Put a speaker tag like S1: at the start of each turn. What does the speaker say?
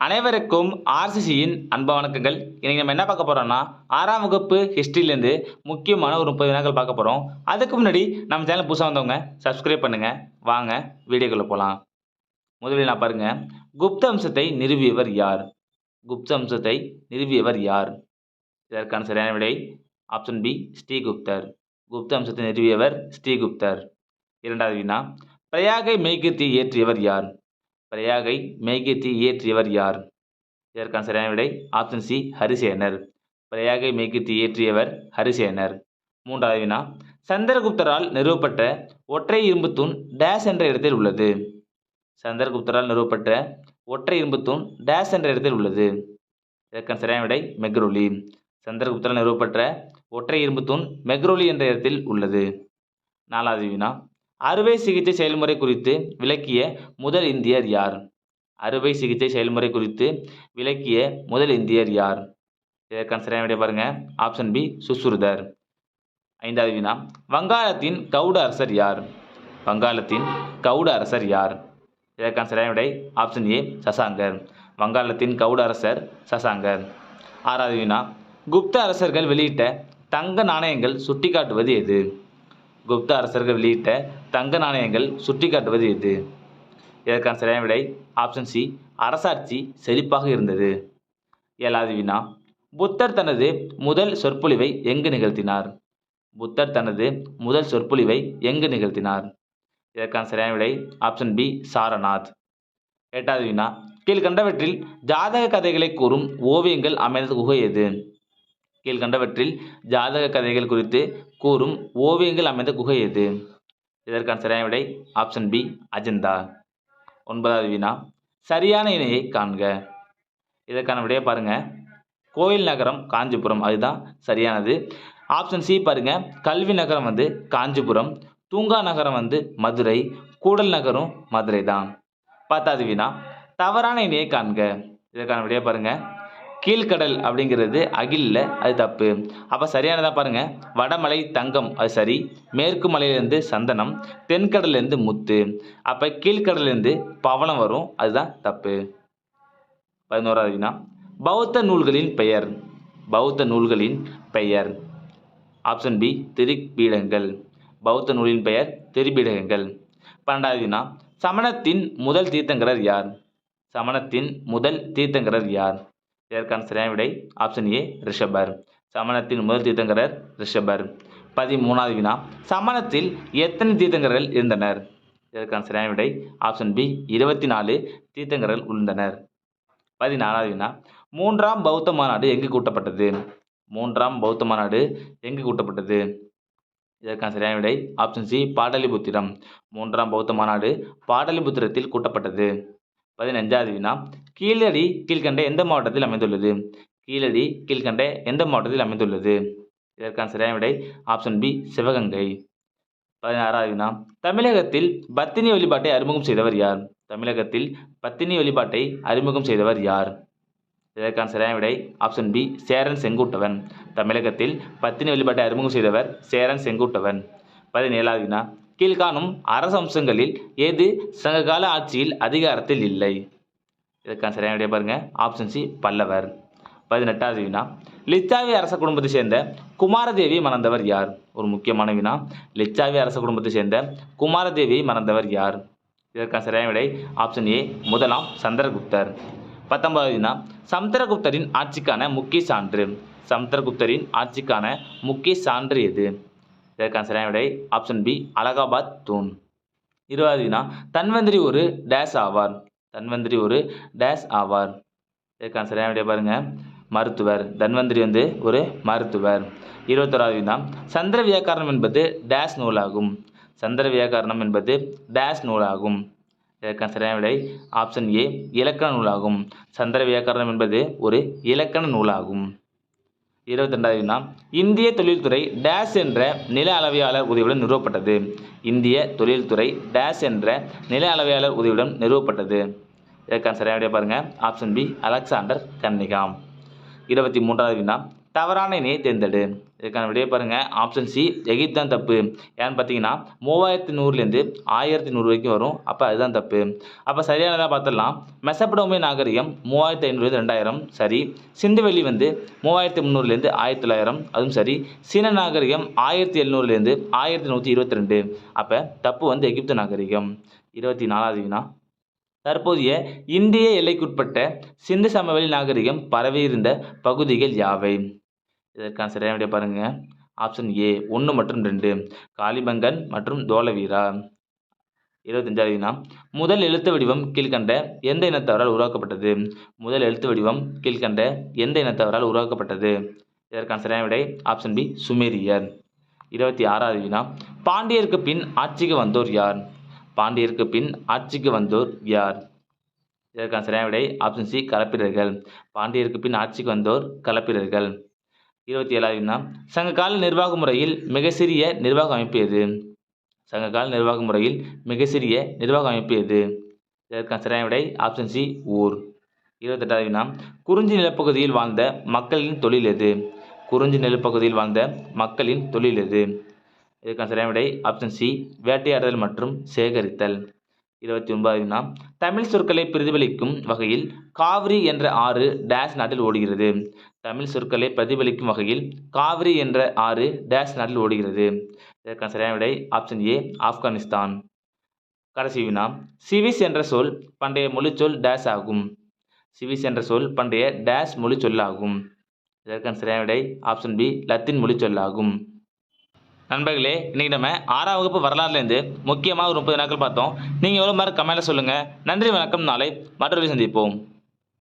S1: அனைவருக்கும் ஆர்சிசியின் அன்ப வணக்கங்கள். இன்னைக்கு நம்ம என்ன பார்க்க போறோம்னா ஆறாம் வகுப்பு ஹிஸ்ட்ரியிலேருந்து முக்கியமான ஒரு முப்பது வினாக்கள் பார்க்க போகிறோம் அதுக்கு முன்னாடி நம்ம சேனல் புதுசாக வந்தவங்க சப்ஸ்கிரைப் பண்ணுங்க. வாங்க வீடியோக்குள்ளே போகலாம் முதலில் நான் பாருங்க. குப்த அம்சத்தை நிறுவியவர் யார்? குப்த அம்சத்தை நிறுவியவர் யார்? இதற்கான சரியான விடை ஆப்ஷன் பி ஸ்ரீகுப்தர். குப்த அம்சத்தை நிறுவியவர் ஸ்ரீகுப்தர். இரண்டாவது வினா பிரயாகை மெய்கீர்த்தியை இயற்றியவர் யார்? பிரயாகை மெய்கீர்த்தி இயற்றியவர் யார்? இதற்கான சரியான விடை ஆப்ஷன் சி ஹரிசேனர். பிரயாகை மெய்கீர்த்தி இயற்றியவர் ஹரிசேனர். மூன்றாவது வினா. சந்திரகுப்தரால் நிறுவப்பட்ட ஒற்றை இரும்பு தூண் டேஸ் என்ற இடத்தில் உள்ளது. சந்திரகுப்தரால் நிறுவப்பட்ட ஒற்றை இரும்பு தூண் டேஸ் என்ற இடத்தில் உள்ளது. இதற்கான சரியான விடை மெக்ரோலி. சந்திரகுப்தரால் நிறுவப்பட்ட ஒற்றை இரும்பு தூண் மெக்ரோலி என்ற இடத்தில் உள்ளது. நாலாவது வினா. அறுவை சிகிச்சை செயல்முறை குறித்து விளக்கிய முதல் இந்தியர் யார்? அறுவை சிகிச்சை செயல்முறை குறித்து விளக்கிய முதல் இந்தியர் யார்? இதற்கான சரியான விடை பாருங்க. ஆப்ஷன் பி சுசுருதர் ஐந்தாவது வினா. வங்காளத்தின் கவுட அரசர் யார்? வங்காளத்தின் கவுட அரசர் யார்? இதற்கான சரியான விடை ஆப்ஷன் ஏ சசாங்கர். வங்காளத்தின் கவுட அரசர் சசாங்கர். ஆறாவது வினா. குப்த அரசர்கள் வெளியிட்ட தங்க நாணயங்கள் சுட்டிக்காட்டுவது எது? குப்த அரசர்கள் வெளியிட்ட தங்க நாணயங்கள் சுட்டிக்காட்டுவது எது? இதற்கான சரியான விடை ஆப்ஷன் சி அரசாட்சி செழிப்பாக இருந்தது. ஏழாவது வினா புத்தர் தனது முதல் சொற்பொழிவை எங்கு நிகழ்த்தினார்? புத்தர் தனது முதல் சொற்பொழிவை எங்கு நிகழ்த்தினார்? இதற்கான சரியான விடை ஆப்ஷன் பி சாரநாத். எட்டாவது வினா கீழ்கண்டவற்றில் ஜாதக கதைகளை கூறும் ஓவியங்கள் அமைந்த குகை எது? கீழ்கண்டவற்றில் ஜாதக கதைகள் குறித்து கூறும் ஓவியங்கள் அமைந்த குகை எது? இதற்கான சரியான விடை ஆப்ஷன் பி அஜந்தா. ஒன்பதாவது வினா சரியான இணையை காண்க. இதற்கான விடையை பாருங்கள் கோயில் நகரம் காஞ்சிபுரம். அதுதான் சரியானது. ஆப்ஷன் சி பாருங்கள் கல்வி நகரம் வந்து காஞ்சிபுரம். தூங்கா நகரம் வந்து மதுரை. கூடல் நகரம் மதுரை தான் பத்தாவது வினா தவறான இணையை காண்க. இதற்கான விடையை பாருங்கள் கீழ்கடல் அப்படிங்கிறது அகில்ல அது தப்பு. அப்போ சரியானதாக பாருங்க. வடமலை தங்கம் அது சரி. மேற்கு மலையிலேருந்து சந்தனம் தென்கடல்லேருந்து முத்து. அப்போ கீழ்கடல்லேருந்து பவளம் வரும் அதுதான் தப்பு. பதினோராவது வினா. பௌத்த நூல்களின் பெயர். பௌத்த நூல்களின் பெயர். ஆப்ஷன் பி திருப்பீடங்கள். பௌத்த நூலின் பெயர் திருப்பீடகங்கள் பன்னெண்டாவது வினா. சமணத்தின் முதல் தீர்த்தங்கரர் யார்? சமணத்தின் முதல் தீர்த்தங்கரர் யார்? இதற்கான சரியான விடை ஆப்ஷன் ஏ ரிஷபர். சமணத்தின் முதல் தீர்த்தங்கரர் ரிஷபர். பதிமூணாவது வினா. சமணத்தில் எத்தனை தீர்த்தங்கரர்கள் இருந்தனர்? இதற்கான சரியான விடை ஆப்ஷன் பி இருபத்தி நாலு தீர்த்தங்கரர்கள் உள்ளனர். பதினாலாவது வினா. மூன்றாம் பௌத்த மாநாடு எங்கு கூட்டப்பட்டது? மூன்றாம் பௌத்த மாநாடு எங்கு கூட்டப்பட்டது? இதற்கான சரியான விடை ஆப்ஷன் சி பாடலிபுத்திரம். மூன்றாம் பௌத்த மாநாடு பாடலிபுத்திரத்தில் கூட்டப்பட்டது. பதினஞ்சாவது வினா. கீழடி கீழ்கண்ட எந்த மாவட்டத்தில் அமைந்துள்ளது? கீழடி கீழ்கண்ட எந்த மாவட்டத்தில் அமைந்துள்ளது? இதற்கான சரியான விடை ஆப்ஷன் பி சிவகங்கை. பதினாறாவது வினா. தமிழகத்தில் பத்தினி வழிபாட்டை அறிமுகம் செய்தவர் யார்? தமிழகத்தில் பத்தினி வழிபாட்டை அறிமுகம் செய்தவர் யார்? இதற்கான சரியான விடை ஆப்ஷன் பி சேரன் செங்குட்டவன். தமிழகத்தில் பத்தினி வழிபாட்டை அறிமுகம் செய்தவர் சேரன் செங்குட்டவன். பதினேழாவது வினா. கீழ்காணும் அரசம்சங்களில் எது சங்ககால ஆட்சியில் அதிகாரத்தில் இல்லை? இதற்கான சரியான விடைய பாருங்கள் ஆப்ஷன் சி பல்லவர். பதினெட்டாவது வினா. லிச்சாவி அரச குடும்பத்தை சேர்ந்த குமாரதேவி மணந்தவர் யார்? ஒரு முக்கியமான வினா. லிச்சாவி அரச குடும்பத்தை சேர்ந்த குமாரதேவியை மணந்தவர் யார்? இதற்கான சரியான விடை ஆப்ஷன் ஏ முதலாம் சந்திரகுப்தர். பத்தொன்பதாவது வினா. சமுத்திரகுப்தரின் ஆட்சிக்கான முக்கிய சான்று. சமுத்திரகுப்தரின் ஆட்சிக்கான முக்கிய சான்று எது? இதற்கான சரியான விடை ஆப்ஷன் பி அலகாபாத் தூண். இருபது வினா தன்வந்திரி ஒரு டேஸ் ஆவார். தன்வந்திரி ஒரு டேஸ் ஆவார். இதற்கான சரியான விடை பாருங்க மருத்துவர். தன்வந்திரி வந்து ஒரு மருத்துவர். இருபத்தோராவது வினா சந்திர வியாக்காரணம் என்பது டேஸ் நூலாகும். சந்திர வியாக்காரணம் என்பது டேஸ் நூலாகும். இதற்கான சரியான விடை ஆப்ஷன் ஏ இலக்கண நூலாகும். சந்திர வியாக்கரணம் என்பது ஒரு இலக்கண நூலாகும். இருபத்தி ரெண்டாவது இந்திய தொழில்துறை டேஸ் என்ற நில அளவையாளர் உதவியுடன் நிறுவப்பட்டது. இந்திய தொழில்துறை டேஸ் என்ற நில அளவையாளர் உதவியுடன் நிறுவப்பட்டது. இதற்கான சரியான பாருங்கள் ஆப்ஷன் பி அலெக்சாண்டர் கன்னிகாம். இருபத்தி மூன்றாவது வினா தவறான இணையை தேர்ந்தெடு. இதுக்கான விடையை பாருங்கள் ஆப்ஷன் சி எகிப்து தான் தப்பு. ஏன்னு பார்த்தீங்கன்னா மூவாயிரத்தி நூறுலேருந்து ஆயிரத்தி நூறு வரைக்கும் வரும். அப்போ அதுதான் தப்பு. அப்போ சரியானதாக பார்த்துடலாம் மெசப்படோமிய நாகரிகம் மூவாயிரத்தி ஐநூறுலேருந்து ரெண்டாயிரம். சரி. சிந்துவெளி வந்து மூவாயிரத்தி முந்நூறுலேருந்து ஆயிரத்தி தொள்ளாயிரம். அதுவும் சரி. சீன நாகரிகம் ஆயிரத்தி எழுநூறுலேருந்து ஆயிரத்தி நூற்றி இருபத்தி ரெண்டு. அப்போ தப்பு வந்து எகிப்து நாகரிகம். இருபத்தி நாலாவது வினா. தற்போதைய இந்திய எல்லைக்குட்பட்ட சிந்து சமவெளி நாகரிகம் பரவியிருந்த பகுதிகள் யாவை? இதற்கான சரியான விடை பாருங்கள் ஆப்ஷன் ஏ ஒன்று மற்றும் ரெண்டு. காளிபங்கன் மற்றும் தோலவீரா இருபத்தஞ்சாவது வினா முதல் எழுத்து வடிவம் கீழ்கண்ட எந்த இனத்தவரால் உருவாக்கப்பட்டது? முதல் எழுத்து வடிவம் கீழ்கண்ட எந்த இனத்தவரால் உருவாக்கப்பட்டது? இதற்கான சரியான விடை ஆப்ஷன் பி சுமேரியர். இருபத்தி ஆறாவது வினா பாண்டியருக்கு பின் ஆட்சிக்கு வந்தோர் யார்? பாண்டியருக்கு பின் ஆட்சிக்கு வந்தோர் யார்? இதற்கான சரியான விடை ஆப்ஷன் சி களப்பிரர்கள் பாண்டியருக்கு பின் ஆட்சிக்கு வந்தோர் களப்பிரர்கள் இருபத்தி ஏழாவது வினா. சங்ககால நிர்வாக முறையில் மிக சிறிய நிர்வாக அமைப்பு எது? சங்ககால நிர்வாக முறையில் மிக சிறிய நிர்வாக அமைப்பு எது? இதற்கான சரியான விடை ஆப்ஷன் சி ஊர். இருபத்தெட்டாவது வினா. குறிஞ்சி நிலப்பகுதியில் வாழ்ந்த மக்களின் தொழில் எது? குறிஞ்சி நிலப்பகுதியில் வாழ்ந்த மக்களின் தொழில் எது? இதற்கான சரியான விடை ஆப்ஷன் சி வேட்டையாடுதல் மற்றும் சேகரித்தல். இருபத்தி ஒன்பதாவது வினா. தமிழ் சொற்களை பிரதிபலிக்கும் வகையில் காவிரி என்ற ஆறு டேஷ் நாட்டில் ஓடுகிறது. தமிழ் சொற்களை பிரதிபலிக்கும் வகையில் காவிரி என்ற ஆறு டேஷ் நாட்டில் ஓடுகிறது. இதற்கான சரியான விடை ஆப்ஷன் ஏ ஆப்கானிஸ்தான். கடைசி வினா சிவிஸ் என்ற சொல் பண்டைய மொழிச்சொல் டேஷ் ஆகும். சிவிஸ் என்ற சொல் பண்டைய டேஷ் மொழி சொல்லாகும் இதற்கான சரியான விடை ஆப்ஷன் பி லத்தீன் மொழி சொல்லாகும் நண்பர்களே இன்றைக்கி நம்ம ஆறாம் வகுப்பு வரலாறுலேருந்து முக்கியமாக ஒரு முப்பது நாட்கள் பார்த்தோம். நீங்கள் எவ்வளோ மாதிரி கமெண்ட்டில் சொல்லுங்கள் நன்றி வணக்கம். நாளை மற்றொரு சந்திப்போம்.